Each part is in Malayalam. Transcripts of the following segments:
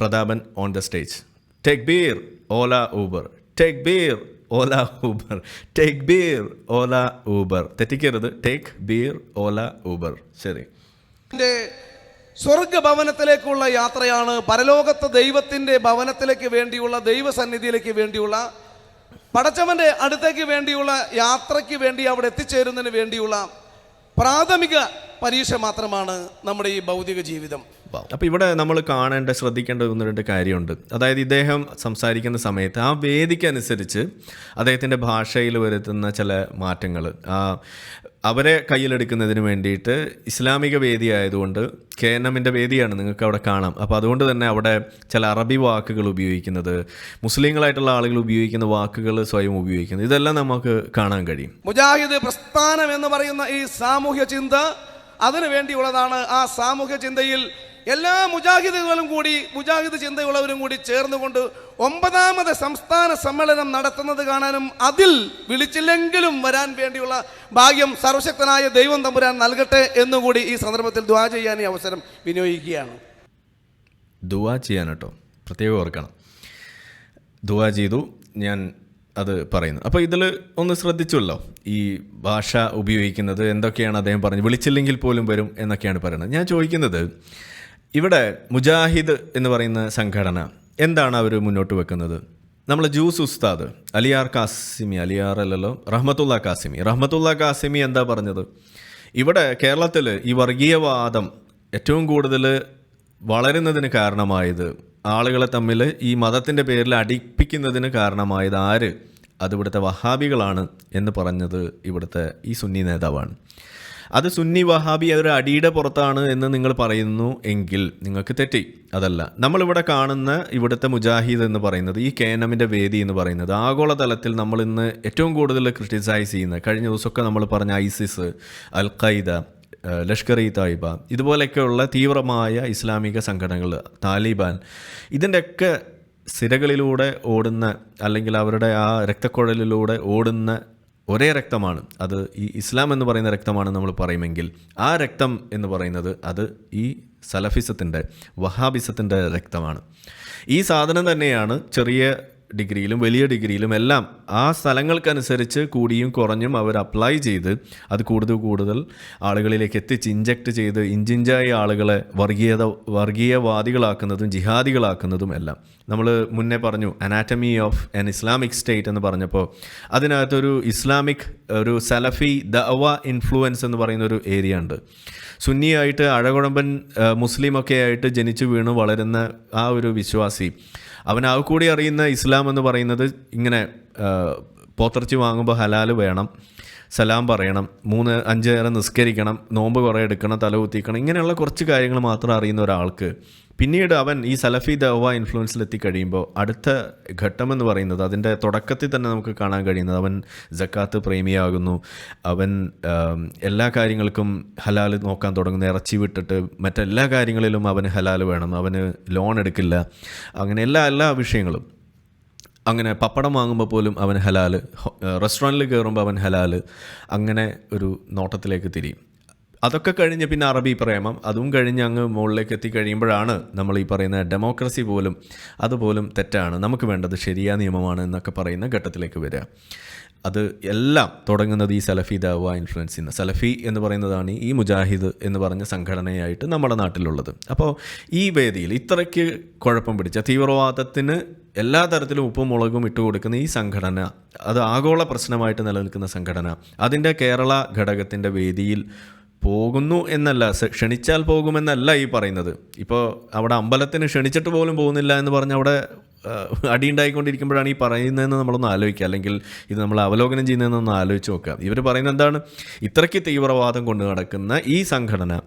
Prathapan on the stage take beer Ola Uber take beer Ola Uber take beer Ola Uber തെറ്റിക്കരുത്. Take beer Ola Uber ശരി. സ്വർഗ സ്വർഗഭവനത്തിലേക്കുള്ള യാത്രയാണ് പരലോകത്ത് ദൈവത്തിന്റെ ഭവനത്തിലേക്ക് വേണ്ടിയുള്ള ദൈവസന്നിധിയിലേക്ക് വേണ്ടിയുള്ള പടച്ചവന്റെ അടുത്തേക്ക് വേണ്ടിയുള്ള യാത്രയ്ക്ക് വേണ്ടി അവിടെ എത്തിച്ചേരുന്നതിന് വേണ്ടിയുള്ള പ്രാഥമിക പരീക്ഷ മാത്രമാണ് നമ്മുടെ ഈ ഭൗതിക ജീവിതം. അപ്പോൾ ഇവിടെ നമ്മൾ കാണേണ്ട ശ്രദ്ധിക്കേണ്ട ഒന്ന് രണ്ട് കാര്യമുണ്ട്. അതായത് ഇദ്ദേഹം സംസാരിക്കുന്ന സമയത്ത് ആ വേദിക്കനുസരിച്ച് അദ്ദേഹത്തിന്റെ ഭാഷയിൽ വരുത്തുന്ന ചില മാറ്റങ്ങൾ. അവരെ കയ്യിലെടുക്കുന്നതിന് വേണ്ടിയിട്ട് ഇസ്ലാമിക വേദി ആയതുകൊണ്ട് എമ്മിന്റെ വേദിയാണ് നിങ്ങൾക്ക് അവിടെ കാണാം. അപ്പോൾ അതുകൊണ്ട് തന്നെ അവിടെ ചില അറബി വാക്കുകൾ ഉപയോഗിക്കുന്നത് മുസ്ലിങ്ങളായിട്ടുള്ള ആളുകൾ ഉപയോഗിക്കുന്ന വാക്കുകൾ സ്വയം ഉപയോഗിക്കുന്നത് ഇതെല്ലാം നമുക്ക് കാണാൻ കഴിയും. മുജാഹിദ് പ്രസ്ഥാനം എന്ന് പറയുന്ന ഈ സാമൂഹ്യ ചിന്ത അതിനു വേണ്ടിയുള്ളതാണ് ആ സാമൂഹ്യ ചിന്തയിൽ എല്ലാ മുജാഹിദുകളും കൂടി മുജാഹിദ് ചിന്തയുള്ളവരും കൂടി ചേർന്നുകൊണ്ട് ഒമ്പതാമത് സംസ്ഥാന സമ്മേളനം നടത്തുന്നത് കാണാനും അതിൽ വിളിച്ചില്ലെങ്കിലും വരാൻ വേണ്ടിയുള്ള ഭാഗ്യം സർവശക്തനായ ദൈവം തമ്പുരാൻ നൽകട്ടെ എന്നുകൂടി ഈ സന്ദർഭത്തിൽ ദ്വാ ചെയ്യാൻ ഈ അവസരം വിനിയോഗിക്കുകയാണ്. ദുവാ ചെയ്യാൻ കേട്ടോ. പ്രത്യേകം ഓർക്കണം. ദുവാ ചെയ്തു ഞാൻ അത് പറയുന്നു. അപ്പോൾ ഇതിൽ ഒന്ന് ശ്രദ്ധിച്ചുല്ലോ ഈ ഭാഷ ഉപയോഗിക്കുന്നത് എന്തൊക്കെയാണ് അദ്ദേഹം പറഞ്ഞു വിളിച്ചില്ലെങ്കിൽ പോലും വരും എന്നൊക്കെയാണ് പറയുന്നത്. ഞാൻ ചോദിക്കുന്നത് ഇവിടെ മുജാഹിദ് എന്ന് പറയുന്ന സംഘടന എന്താണ് അവർ മുന്നോട്ട് വെക്കുന്നത്? നമ്മൾ ജൂസ് ഉസ്താദ് അലിയാർ കാസിമി അലിയാർ അല്ലല്ലോ റഹ്മത്തുള്ള കാസിമി. റഹ്മത്തുള്ള കാസിമി എന്താ പറഞ്ഞത്? ഇവിടെ കേരളത്തിൽ ഈ വർഗീയവാദം ഏറ്റവും കൂടുതൽ വളരുന്നതിന് കാരണമായത് ആളുകളെ തമ്മിൽ ഈ മതത്തിന്റെ പേരിൽ അടിപ്പിക്കുന്നതിന് കാരണമായത് ആര്? അത് ഇവിടുത്തെ വഹാബികളാണ് എന്ന് പറഞ്ഞത് ഇവിടുത്തെ ഈ സുന്നി നേതാവാണ്. അത് സുന്നി വഹാബി ഒരു അടിയുടെ പുറത്താണ് എന്ന് നിങ്ങൾ പറയുന്നു എങ്കിൽ നിങ്ങൾക്ക് തെറ്റി. അതല്ല. നമ്മളിവിടെ കാണുന്ന ഇവിടുത്തെ മുജാഹിദ് എന്ന് പറയുന്നത് ഈ കേനമിന്റെ വേദി എന്ന് പറയുന്നത് ആഗോളതലത്തിൽ നമ്മൾ ഇന്ന് ഏറ്റവും കൂടുതൽ ക്രിട്ടിസൈസ് ചെയ്യുന്ന കഴിഞ്ഞ ദിവസമൊക്കെ നമ്മൾ പറഞ്ഞ ISIS al Qaeda Lashkar e Taiba ഇതുപോലെയൊക്കെയുള്ള തീവ്രമായ ഇസ്ലാമിക സംഘടനകൾ താലിബാൻ ഇതിന്റെയൊക്കെ സിരകളിലൂടെ ഓടുന്ന അല്ലെങ്കിൽ അവരുടെ ആ രക്തക്കുഴലിലൂടെ ഓടുന്ന ഒരേ രക്തമാണ്. അത് ഈ ഇസ്ലാം എന്ന് പറയുന്ന രക്തമാണ് നമ്മൾ പറയുമെങ്കിൽ ആ രക്തം എന്ന് പറയുന്നത് അത് ഈ സലഫിസത്തിന്റെ വഹാബിസത്തിന്റെ രക്തമാണ്. ഈ സാധനം തന്നെയാണ് ചെറിയ ഡിഗ്രിയിലും വലിയ ഡിഗ്രിയിലും എല്ലാം ആ സ്ഥലങ്ങൾക്കനുസരിച്ച് കൂടിയും കുറഞ്ഞും അവർ അപ്ലൈ ചെയ്ത് അത് കൂടുതൽ കൂടുതൽ ആളുകളിലേക്ക് എത്തിച്ച് ഇഞ്ചക്ട് ചെയ്ത് ഇഞ്ചിഞ്ചായി ആളുകളെ വർഗീയത വർഗീയവാദികളാക്കുന്നതും ജിഹാദികളാക്കുന്നതും എല്ലാം. നമ്മൾ മുന്നേ പറഞ്ഞു anatomy of an Islamic state എന്ന് പറഞ്ഞപ്പോൾ അതിനകത്തൊരു ഇസ്ലാമിക് ഒരു സലഫി ദവ ഇൻഫ്ലുവൻസ് എന്ന് പറയുന്ന ഒരു ഏരിയ ഉണ്ട്. സുന്നിയായിട്ട് അഴകുഴമ്പൻ മുസ്ലിമൊക്കെ ആയിട്ട് ജനിച്ചു വീണു വളരുന്ന ആ ഒരു വിശ്വാസി അവൻ ആ കൂടി അറിയുന്ന ഇസ്ലാം എന്ന് പറയുന്നത് ഇങ്ങനെ പോത്തിറച്ചി വാങ്ങുമ്പോൾ ഹലാൽ വേണം സലാം പറയണം മൂന്ന് അഞ്ച് നേരം നിസ്കരിക്കണം നോമ്പ് കുറേ എടുക്കണം തല കുത്തിക്കണം ഇങ്ങനെയുള്ള കുറച്ച് കാര്യങ്ങൾ മാത്രം അറിയുന്ന ഒരാൾക്ക് പിന്നീട് അവൻ ഈ സലഫി ദവ ഇൻഫ്ലുവൻസിൽ എത്തിക്കഴിയുമ്പോൾ അടുത്ത ഘട്ടം എന്ന് പറയുന്നത് അതിന്റെ തുടക്കത്തിൽ തന്നെ നമുക്ക് കാണാൻ കഴിയുന്നത് അവൻ ജക്കാത്ത് പ്രേമിയാകുന്നു അവൻ എല്ലാ കാര്യങ്ങൾക്കും ഹലാൽ നോക്കാൻ തുടങ്ങുന്നു ഇറച്ചി വിട്ടിട്ട് മറ്റെല്ലാ കാര്യങ്ങളിലും അവന് ഹലാൽ വേണം അവന് ലോൺ എടുക്കില്ല അങ്ങനെ എല്ലാ എല്ലാ വിഷയങ്ങളും. അങ്ങനെ പപ്പടം വാങ്ങുമ്പോൾ പോലും അവൻ ഹലാൽ. റെസ്റ്റോറന്റിൽ കയറുമ്പോൾ അവൻ ഹലാൽ. അങ്ങനെ ഒരു നോട്ടത്തിലേക്ക് തിരിയും. അതൊക്കെ കഴിഞ്ഞ് പിന്നെ അറബി പ്രേമം. അതും കഴിഞ്ഞ് അങ്ങ് മുകളിലേക്ക് എത്തിക്കഴിയുമ്പോഴാണ് നമ്മൾ ഈ പറയുന്ന ഡെമോക്രസി പോലും അതുപോലും തെറ്റാണ്. നമുക്ക് വേണ്ടത് ശരിയായ നിയമമാണ് എന്നൊക്കെ പറയുന്ന ഘട്ടത്തിലേക്ക് വരിക. അത് എല്ലാം തുടങ്ങുന്നത് ഈ സലഫി ദാവ ഇൻഫ്ലുവൻസ് ചെയ്യുന്ന സലഫി എന്ന് പറയുന്നതാണ് ഈ മുജാഹിദ് എന്ന് പറഞ്ഞ സംഘടനയായിട്ട് നമ്മുടെ നാട്ടിലുള്ളത്. അപ്പോൾ ഈ വേദിയിൽ ഇത്രയ്ക്ക് കുഴപ്പം പിടിച്ച തീവ്രവാദത്തിന് എല്ലാ തരത്തിലും ഉപ്പും മുളകും ഇട്ട് കൊടുക്കുന്ന ഈ സംഘടന അത് ആഗോള പ്രശ്നമായിട്ട് നിലനിൽക്കുന്ന സംഘടന അതിന്റെ കേരള ഘടകത്തിന്റെ വേദിയിൽ പോകുന്നു എന്നല്ല ക്ഷണിച്ചാൽ പോകുമെന്നല്ല ഈ പറയുന്നത്. ഇപ്പോൾ അവിടെ അമ്പലത്തിന് ക്ഷണിച്ചിട്ട് പോലും പോകുന്നില്ല എന്ന് പറഞ്ഞ് അവിടെ ആ, അടിയുണ്ടായിക്കൊണ്ടിരിക്കുമ്പോഴാണ് ഈ പറയുന്നതെന്ന് നമ്മളൊന്ന് ആലോചിക്കുക. അല്ലെങ്കിൽ ഇത് നമ്മൾ അവലോകനം ചെയ്യുന്നതെന്നൊന്ന് ആലോചിച്ച് നോക്കുക. ഇവർ പറയുന്നത് എന്താണ്? ഇത്രയ്ക്ക് തീവ്രവാദം കൊണ്ട് നടക്കുന്ന ഈ സംഘടന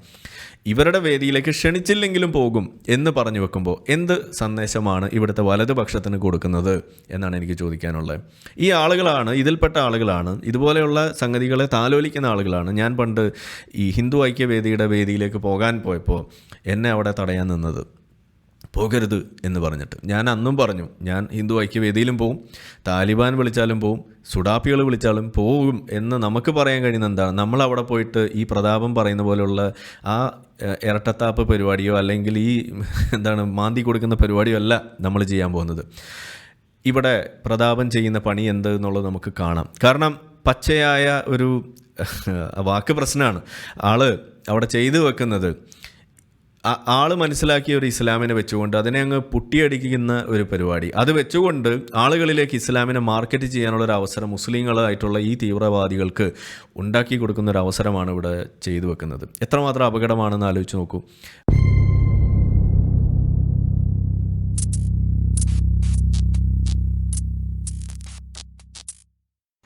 ഇവരുടെ വേദിയിലേക്ക് ക്ഷണിച്ചില്ലെങ്കിലും പോകും എന്ന് പറഞ്ഞു വെക്കുമ്പോൾ എന്ത് സന്ദേശമാണ് ഇവിടുത്തെ വലതുപക്ഷത്തിന് കൊടുക്കുന്നത് എന്നാണ് എനിക്ക് ചോദിക്കാനുള്ളത്. ഈ ആളുകളാണ് ഇതിൽപ്പെട്ട ആളുകളാണ് ഇതുപോലെയുള്ള സംഗതികളെ താലോലിക്കുന്ന ആളുകളാണ്. ഞാൻ പണ്ട് ഈ ഹിന്ദു ഐക്യവേദിയുടെ വേദിയിലേക്ക് പോകാൻ പോയപ്പോൾ എന്നെ അവിടെ തടയാൻ നിന്നത്. പോകരുത് എന്ന് പറഞ്ഞിട്ട്. ഞാൻ അന്നും പറഞ്ഞു ഞാൻ ഹിന്ദു ഐക്യവേദിയിലും പോവും താലിബാൻ വിളിച്ചാലും പോവും സുഡാപ്പികൾ വിളിച്ചാലും പോവും എന്ന് നമുക്ക് പറയാൻ കഴിയുന്ന എന്താണ് നമ്മൾ അവിടെ പോയിട്ട് ഈ പ്രതാപം പറയുന്ന പോലെയുള്ള ആ ഇരട്ടത്താപ്പ് പരിപാടിയോ അല്ലെങ്കിൽ ഈ എന്താണ് മാന്തി കൊടുക്കുന്ന പരിപാടിയോ അല്ല നമ്മൾ ചെയ്യാൻ പോകുന്നത്. ഇവിടെ പ്രതാപം ചെയ്യുന്ന പണി എന്ത് എന്നുള്ളത് നമുക്ക് കാണാം. കാരണം പച്ചയായ ഒരു വാക്ക് പ്രശ്നമാണ്. ആൾ അവിടെ ചെയ്തു വെക്കുന്നത് ആൾ മനസ്സിലാക്കിയ ഒരു ഇസ്ലാമിനെ വെച്ചുകൊണ്ട് അതിനെ അങ്ങ് പുട്ടിയടിക്കുന്ന ഒരു പരിപാടി. അത് വെച്ചുകൊണ്ട് ആളുകളിലേക്ക് ഇസ്ലാമിനെ മാർക്കറ്റ് ചെയ്യാനുള്ള ഒരു അവസരം മുസ്ലിങ്ങളായിട്ടുള്ള ഈ തീവ്രവാദികൾക്ക് ഉണ്ടാക്കി കൊടുക്കുന്ന ഒരു അവസരമാണ് ഇവിടെ ചെയ്തു വെക്കുന്നത്. എത്രമാത്രം അപകടമാണെന്ന് ആലോചിച്ച് നോക്കൂ.